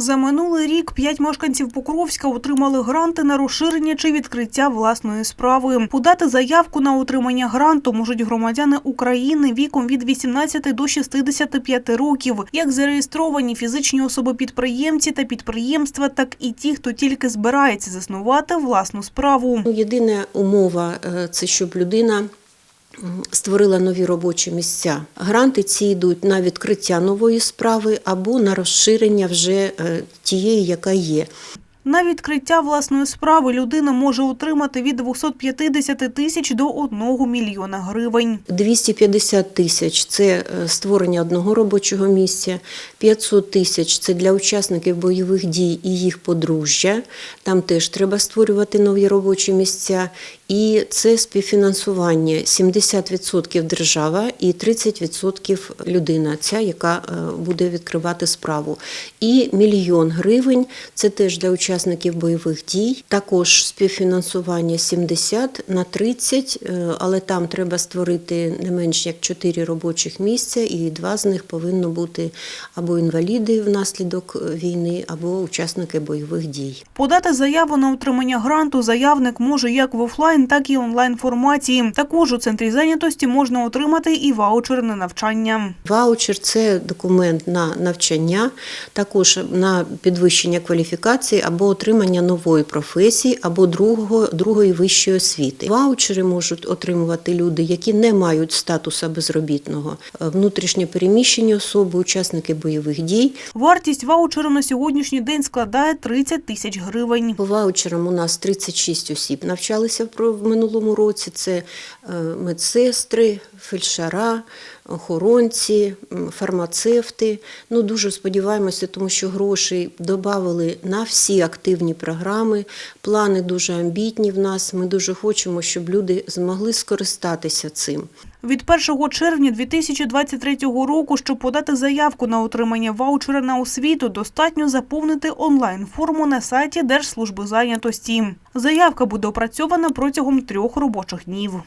За минулий рік п'ять мешканців Покровська отримали гранти на розширення чи відкриття власної справи. Подати заявку на отримання гранту можуть громадяни України віком від 18 до 65 років, як зареєстровані фізичні особи-підприємці та підприємства, так і ті, хто тільки збирається заснувати власну справу. Ну, Єдина умова е, це щоб людина створила нові робочі місця. Гранти ці йдуть на відкриття нової справи або на розширення вже е, тієї, яка є. На відкриття власної справи людина може отримати від 250 тисяч до 1 мільйона гривень. 250 тисяч це е, створення одного робочого місця, 500 тисяч це для учасників бойових дій і їх подружжя. Там теж треба створювати нові робочі місця. І це співфінансування 70% держава і 30% людина, ця, яка е, буде відкривати справу. І мільйон гривень це теж для учасників бойових дій. Також співфінансування 70 на 30, е, але там треба створити не менш як 4 робочих місця, і два з них повинно бути або інваліди внаслідок е, війни, або учасники бойових дій. Подати заяву на отримання гранту заявник може як в офлайн, так і онлайн форматі. Також у центрі зайнятості можна отримати і ваучер на навчання. Ваучер це документ на навчання, також на підвищення кваліфікації або отримання нової професії, або другого, другої вищої освіти. Ваучери можуть отримувати люди, які не мають статусу безробітного, внутрішньо переміщені особи, учасники бойових дій. Вартість ваучеру на сьогоднішній день складає 30 тисяч гривень. По ваучерам у нас 36 осіб навчалися в минулому році. Це е, медсестри, фельдшера, охоронці, фармацевти. Ну дуже сподіваємося, тому що грошей додали на всі активні програми. Плани дуже амбітні в нас. Ми дуже хочемо, щоб люди змогли скористатися цим. Від 1 червня 2023 року, щоб подати заявку на отримання ваучера на освіту, достатньо заповнити онлайн-форму на сайті Держслужби зайнятості. Заявка буде опрацьована протягом трьох робочих днів.